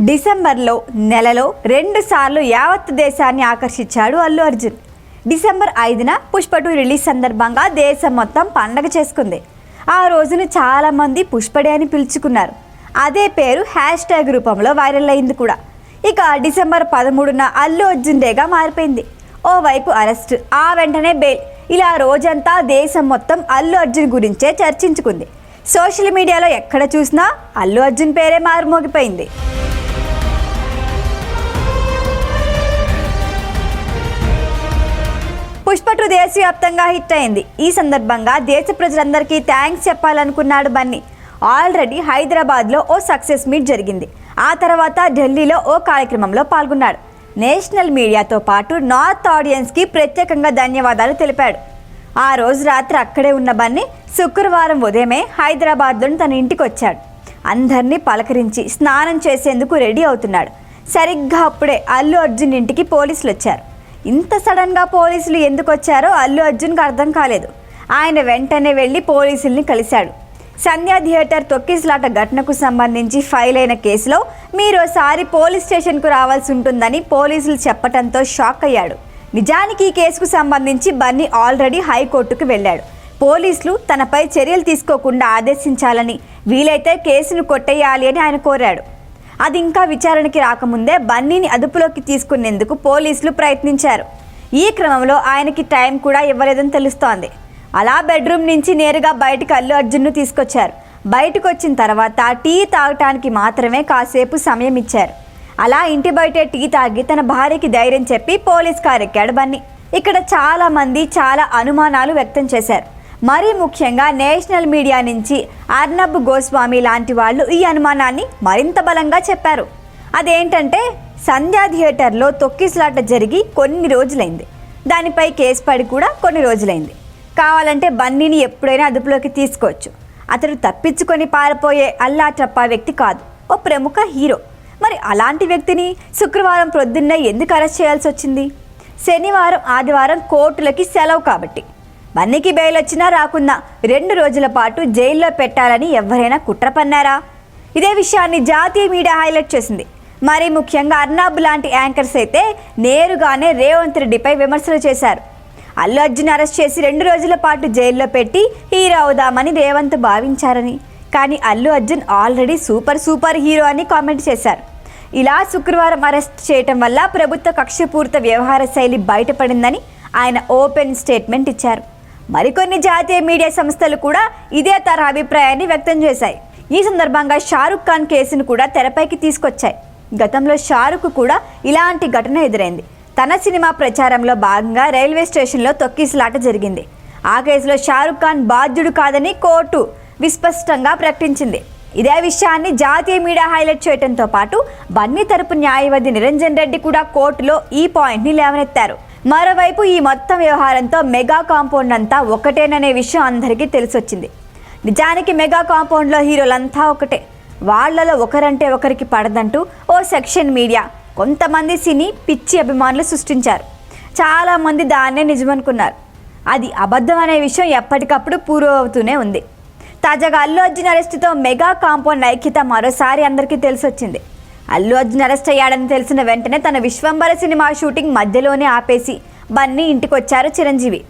డిసెంబర్లో నెలలో రెండుసార్లు యావత్ దేశాన్ని ఆకర్షించాడు అల్లు అర్జున్. డిసెంబర్ ఐదున పుష్ప టూ రిలీజ్ సందర్భంగా దేశం మొత్తం పండగ చేసుకుంది. ఆ రోజున చాలామంది పుష్పడే అని పిలుచుకున్నారు. అదే పేరు హ్యాష్ ట్యాగ్ రూపంలో వైరల్ అయింది కూడా. ఇక డిసెంబర్ పదమూడున అల్లు అర్జున్ డేగా మారిపోయింది. ఓవైపు అరెస్ట్ ఆ వెంటనే బెయిల్. ఇలా రోజంతా దేశం మొత్తం అల్లు అర్జున్ గురించే చర్చించుకుంది. సోషల్ మీడియాలో ఎక్కడ చూసినా అల్లు అర్జున్ పేరే మారుమోగిపోయింది. పుష్పటు దేశవ్యాప్తంగా హిట్ అయింది. ఈ సందర్భంగా దేశ ప్రజలందరికీ థ్యాంక్స్ చెప్పాలనుకున్నాడు బన్నీ. ఆల్రెడీ హైదరాబాద్లో ఓ సక్సెస్ మీట్ జరిగింది. ఆ తర్వాత ఢిల్లీలో ఓ కార్యక్రమంలో పాల్గొన్నాడు. నేషనల్ మీడియాతో పాటు నార్త్ ఆడియన్స్కి ప్రత్యేకంగా ధన్యవాదాలు తెలిపాడు. ఆ రోజు రాత్రి అక్కడే ఉన్న బన్నీ శుక్రవారం ఉదయమే హైదరాబాద్లోని తన ఇంటికి వచ్చాడు అందరినీ పలకరించి స్నానం చేసేందుకు రెడీ అవుతున్నాడు. సరిగ్గా అప్పుడే అల్లు అర్జున్ ఇంటికి పోలీసులు వచ్చారు ఇంత సడన్గా పోలీసులు ఎందుకు వచ్చారో అల్లు అర్జున్కి అర్థం కాలేదు. ఆయన వెంటనే వెళ్ళి పోలీసుల్ని కలిశాడు. సంధ్యా థియేటర్ తొక్కిసలాట ఘటనకు సంబంధించి ఫైల్ అయిన కేసులో మీరు ఒకసారి పోలీస్ స్టేషన్కు రావాల్సి ఉంటుందని పోలీసులు చెప్పడంతో షాక్ అయ్యాడు. నిజానికి ఈ కేసుకు సంబంధించి బన్నీ ఆల్రెడీ హైకోర్టుకు వెళ్ళాడు. పోలీసులు తనపై చర్యలు తీసుకోకుండా ఆదేశించాలని వీలైతే కేసును కొట్టేయాలి అని ఆయన కోరాడు. అది ఇంకా విచారణకి రాకముందే బన్నీని అదుపులోకి తీసుకునేందుకు పోలీసులు ప్రయత్నించారు. ఈ క్రమంలో ఆయనకి టైం కూడా ఇవ్వలేదని తెలుస్తోంది. అలా బెడ్రూమ్ నుంచి నేరుగా బయటకు అల్లు అర్జున్ను తీసుకొచ్చారు. బయటకు వచ్చిన తర్వాత టీ తాగటానికి మాత్రమే కాసేపు సమయం ఇచ్చారు. అలా ఇంటి బయటే టీ తాగి తన భార్యకి ధైర్యం చెప్పి పోలీస్ కారెక్కాడు బన్నీ. ఇక్కడ చాలామంది చాలా అనుమానాలు వ్యక్తం చేశారు. మరీ ముఖ్యంగా నేషనల్ మీడియా నుంచి అర్నబ్ గోస్వామి లాంటి వాళ్ళు ఈ అనుమానాన్ని మరింత బలంగా చెప్పారు. అదేంటంటే సంధ్యా థియేటర్లో తొక్కిసలాట జరిగి కొన్ని రోజులైంది. దానిపై కేసు పడి కూడా కొన్ని రోజులైంది. కావాలంటే బన్నీని ఎప్పుడైనా అదుపులోకి తీసుకోవచ్చు. అతడు తప్పించుకొని పారిపోయే అల్లా చప్పా వ్యక్తి కాదు. ఓ ప్రముఖ హీరో. మరి అలాంటి వ్యక్తిని శుక్రవారం ప్రొద్దున్నే ఎందుకు అరెస్ట్ చేయాల్సి వచ్చింది? శనివారం ఆదివారం కోర్టులకి సెలవు కాబట్టి. బన్నీకి బెయిల్ వచ్చినా రాకున్నా రెండు రోజుల పాటు జైల్లో పెట్టాలని ఎవరైనా కుట్ర పన్నారా? ఇదే విషయాన్ని జాతీయ మీడియా హైలైట్ చేసింది. మరి ముఖ్యంగా అర్నాబ్ లాంటి యాంకర్స్ అయితే నేరుగానే రేవంత్ రెడ్డిపై విమర్శలు చేశారు. అల్లు అర్జున్ అరెస్ట్ చేసి రెండు రోజుల పాటు జైల్లో పెట్టి హీరో అవుదామని రేవంత్ భావించారని. కానీ Allu Arjun already super super hero అని కామెంట్ చేశారు. ఇలా శుక్రవారం అరెస్ట్ చేయటం వల్ల ప్రభుత్వ కక్షపూరిత వ్యవహార శైలి బయటపడిందని ఆయన ఓపెన్ స్టేట్మెంట్ ఇచ్చారు. మరికొన్ని జాతీయ మీడియా సంస్థలు కూడా ఇదే తరహా అభిప్రాయాన్ని వ్యక్తం చేశాయి. ఈ సందర్భంగా షారుఖ్ ఖాన్ కేసును కూడా తెరపైకి తీసుకొచ్చాయి. గతంలో షారుఖ్ కూడా ఇలాంటి ఘటన ఎదురైంది. తన సినిమా ప్రచారంలో భాగంగా రైల్వే స్టేషన్లో తొక్కిసలాట జరిగింది. ఆ కేసులో షారుఖ్ ఖాన్ బాధ్యుడు కాదని కోర్టు విస్పష్టంగా ప్రకటించింది. ఇదే విషయాన్ని జాతీయ మీడియా హైలైట్ చేయడంతో పాటు బన్నీ తరపు న్యాయవాది నిరంజన్ రెడ్డి కూడా కోర్టులో ఈ పాయింట్ని లేవనెత్తారు. మరోవైపు ఈ మొత్తం వ్యవహారంతో మెగా కాంపౌండ్ అంతా ఒకటేననే విషయం అందరికీ తెలిసొచ్చింది. నిజానికి మెగా కాంపౌండ్లో హీరోలంతా ఒకటే. వాళ్ళలో ఒకరంటే ఒకరికి పడదంటూ ఓ సెక్షన్ మీడియా కొంతమంది సినీ పిచ్చి అభిమానులు సృష్టించారు. చాలామంది దాన్నే నిజమనుకున్నారు. అది అబద్ధం అనే విషయం ఎప్పటికప్పుడు పూర్వ అవుతూనే ఉంది. తాజాగా అల్లు అర్జున్ అరెస్టుతో మెగా కాంపౌండ్ ఐక్యత మరోసారి అందరికీ తెలిసొచ్చింది. అల్లు అర్జున్ అరెస్ట్ అయ్యాడని తెలిసిన వెంటనే తన విశ్వంబర సినిమా షూటింగ్ మధ్యలోనే ఆపేసి బన్నీ ఇంటికొచ్చారు చిరంజీవి.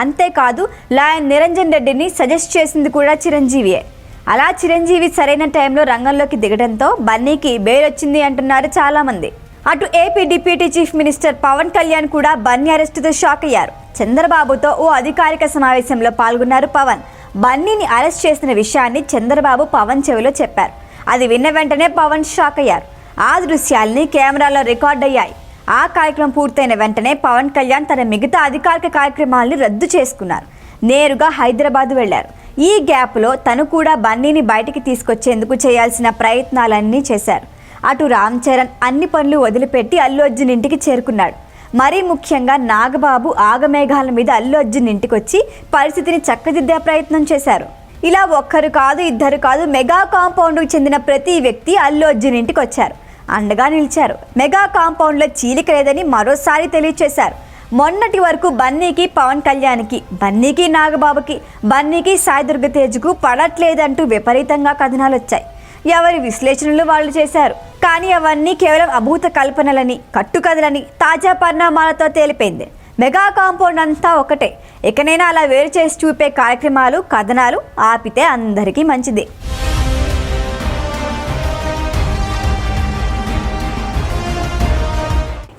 అంతేకాదు లాయన్ నిరంజన్ రెడ్డిని సజెస్ట్ చేసింది కూడా చిరంజీవియే. అలా చిరంజీవి సరైన టైంలో రంగంలోకి దిగడంతో బన్నీకి బెయిల్ వచ్చింది అంటున్నారు చాలామంది. అటు AP deputy chief minister Pawan Kalyan కూడా బన్నీ అరెస్టుతో షాక్ అయ్యారు. చంద్రబాబుతో ఓ అధికారిక సమావేశంలో పాల్గొన్నారు పవన్. బన్నీని అరెస్ట్ చేసిన విషయాన్ని చంద్రబాబు పవన్ చెవిలో చెప్పారు. అది విన్న వెంటనే పవన్ షాక్ అయ్యారు. ఆ దృశ్యాల్ని కెమెరాలో రికార్డ్ అయ్యాయి. ఆ కార్యక్రమం పూర్తయిన వెంటనే పవన్ కళ్యాణ్ తన మిగతా అధికారిక కార్యక్రమాల్ని రద్దు చేసుకున్నారు. నేరుగా హైదరాబాద్ వెళ్ళారు. ఈ గ్యాప్లో తను కూడా బన్నీని బయటికి తీసుకొచ్చేందుకు చేయాల్సిన ప్రయత్నాలన్నీ చేశారు. అటు రామ్ చరణ్ అన్ని పనులు వదిలిపెట్టి అల్లు అర్జున్ ఇంటికి చేరుకున్నాడు. మరీ ముఖ్యంగా నాగబాబు ఆగమేఘాల మీద అల్లు అర్జున్ ఇంటికి వచ్చి పరిస్థితిని చక్కదిద్దే ప్రయత్నం చేశారు. ఇలా ఒక్కరు కాదు ఇద్దరు కాదు మెగా కాంపౌండ్కు చెందిన ప్రతి వ్యక్తి అల్లు అర్జున్ ఇంటికి వచ్చారు అండగా నిలిచారు. మెగా కాంపౌండ్లో చీలిక లేదని మరోసారి తెలియచేశారు. మొన్నటి వరకు బన్నీకి పవన్ కళ్యాణ్కి బన్నీకి నాగబాబుకి బన్నీకి సాయి దుర్గతేజ్కు పడట్లేదంటూ విపరీతంగా కథనాలు వచ్చాయి. ఎవరి విశ్లేషణలు వాళ్ళు చేశారు. కానీ అవన్నీ కేవలం అభూత కల్పనలని కట్టుకథలని తాజా పరిణామాలతో తేలిపోయింది. మెగా కాంపౌండ్ అంతా ఒకటే. ఎక్కడైనా అలా వేరు చేసి చూపే కార్యక్రమాలు కథనాలు ఆపితే అందరికీ మంచిది.